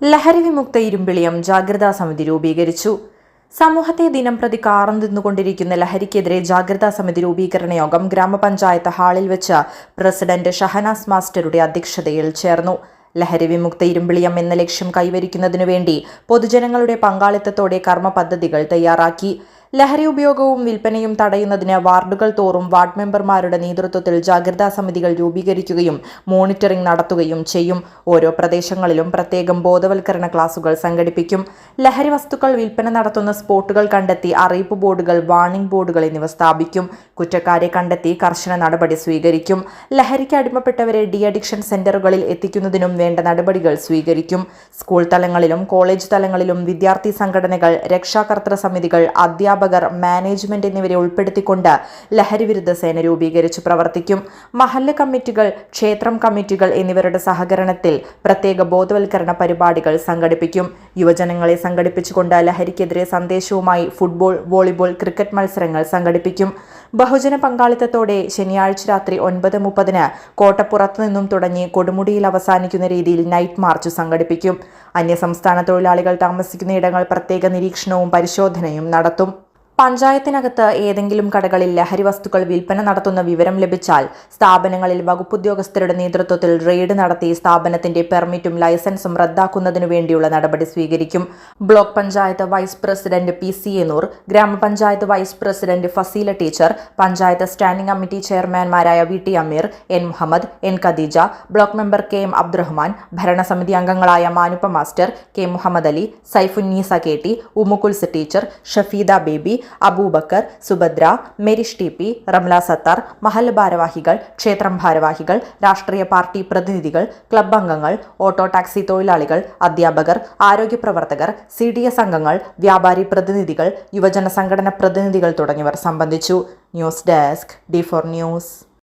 ലഹരി വിമുക്ത ഇരുമ്പിളിയം ജാഗ്രതാ സമിതി രൂപീകരിച്ചു. സമൂഹത്തെ ദിനം പ്രതി കാറന്തിന്നുകൊണ്ടിരിക്കുന്ന ലഹരിക്കെതിരെ ജാഗ്രതാ സമിതി രൂപീകരണ യോഗം ഗ്രാമപഞ്ചായത്ത് ഹാളിൽ വെച്ച് പ്രസിഡന്റ് ഷഹനാസ് മാസ്റ്ററുടെ അധ്യക്ഷതയിൽ ചേർന്നു. ലഹരി വിമുക്ത ഇരുമ്പിളിയം എന്ന ലക്ഷ്യം കൈവരിക്കുന്നതിനു വേണ്ടി പൊതുജനങ്ങളുടെ പങ്കാളിത്തത്തോടെ കർമ്മ പദ്ധതികൾ തയ്യാറാക്കി. ലഹരി ഉപയോഗവും വിൽപ്പനയും തടയുന്നതിന് വാർഡുകൾ തോറും വാർഡ് മെമ്പർമാരുടെ നേതൃത്വത്തിൽ ജാഗ്രതാ സമിതികൾ രൂപീകരിക്കുകയും മോണിറ്ററിംഗ് നടത്തുകയും ചെയ്യും. ഓരോ പ്രദേശങ്ങളിലും പ്രത്യേകം ബോധവൽക്കരണ ക്ലാസുകൾ സംഘടിപ്പിക്കും. ലഹരി വസ്തുക്കൾ വിൽപ്പന നടത്തുന്ന സ്പോട്ടുകൾ കണ്ടെത്തി അറിയിപ്പ് ബോർഡുകൾ വാർണിംഗ് ബോർഡുകൾ എന്നിവ സ്ഥാപിക്കും. കുറ്റക്കാരെ കണ്ടെത്തി കർശന നടപടി സ്വീകരിക്കും. ലഹരിക്ക് അടിമപ്പെട്ടവരെ ഡി അഡിക്ഷൻ സെന്ററുകളിൽ എത്തിക്കുന്നതിനും വേണ്ട നടപടികൾ സ്വീകരിക്കും. സ്കൂൾ തലങ്ങളിലും കോളേജ് തലങ്ങളിലും വിദ്യാർത്ഥി സംഘടനകൾ രക്ഷാകർത്തൃ സമിതികൾ അധ്യാപകർ മാനേജ്മെന്റ് എന്നിവരെ ഉൾപ്പെടുത്തിക്കൊണ്ട് ലഹരി വിരുദ്ധ സേന രൂപീകരിച്ച് പ്രവർത്തിക്കും. മഹല്ല കമ്മിറ്റികൾ ക്ഷേത്രം കമ്മിറ്റികൾ എന്നിവരുടെ സഹകരണത്തിൽ പ്രത്യേക ബോധവൽക്കരണ പരിപാടികൾ സംഘടിപ്പിക്കും. യുവജനങ്ങളെ സംഘടിപ്പിച്ചുകൊണ്ട് ലഹരിക്കെതിരെ സന്ദേശവുമായി ഫുട്ബോൾ വോളിബോൾ ക്രിക്കറ്റ് മത്സരങ്ങൾ സംഘടിപ്പിക്കും. ബഹുജന പങ്കാളിത്തത്തോടെ ശനിയാഴ്ച രാത്രി ഒൻപത് മുപ്പതിന് കോട്ടപ്പുറത്തു നിന്നും തുടങ്ങി കൊടുമുടിയിൽ അവസാനിക്കുന്ന രീതിയിൽ നൈറ്റ് മാർച്ച് സംഘടിപ്പിക്കും. അന്യസംസ്ഥാന തൊഴിലാളികൾ താമസിക്കുന്ന ഇടങ്ങൾ പ്രത്യേക നിരീക്ഷണവും പരിശോധനയും നടത്തും. പഞ്ചായത്തിനകത്ത് ഏതെങ്കിലും കടകളിൽ ലഹരി വസ്തുക്കൾ വിൽപ്പന നടത്തുന്ന വിവരം ലഭിച്ചാൽ സ്ഥാപനങ്ങളിൽ വകുപ്പുദ്യോഗസ്ഥരുടെ നേതൃത്വത്തിൽ റെയ്ഡ് നടത്തി സ്ഥാപനത്തിന്റെ പെർമിറ്റും ലൈസൻസും റദ്ദാക്കുന്നതിനു വേണ്ടിയുള്ള നടപടി സ്വീകരിക്കും. Block panchayat vice president P C Ennur ഗ്രാമപഞ്ചായത്ത് vice president Faseela teacher panchayat standing committee ചെയർമാൻമാരായ V T Ameer N Muhammad N Khadeeja block member K M Abdurahman ഭരണസമിതി അംഗങ്ങളായ Manuppa master K Muhammad Ali Saifunnisa K T Ummukulsu teacher Shafeeda Baby Abubakar Subhadra Merish T P Ramla Sattar Mahal ഭാരവാഹികൾ ക്ഷേത്രം ഭാരവാഹികൾ രാഷ്ട്രീയ party പ്രതിനിധികൾ club അംഗങ്ങൾ auto taxi തൊഴിലാളികൾ അധ്യാപകർ ആരോഗ്യ പ്രവർത്തകർ സി ഡി എസ് അംഗങ്ങൾ വ്യാപാരി പ്രതിനിധികൾ യുവജന സംഘടന പ്രതിനിധികൾ തുടങ്ങിയവർ സംബന്ധിച്ചു. News desk D four news.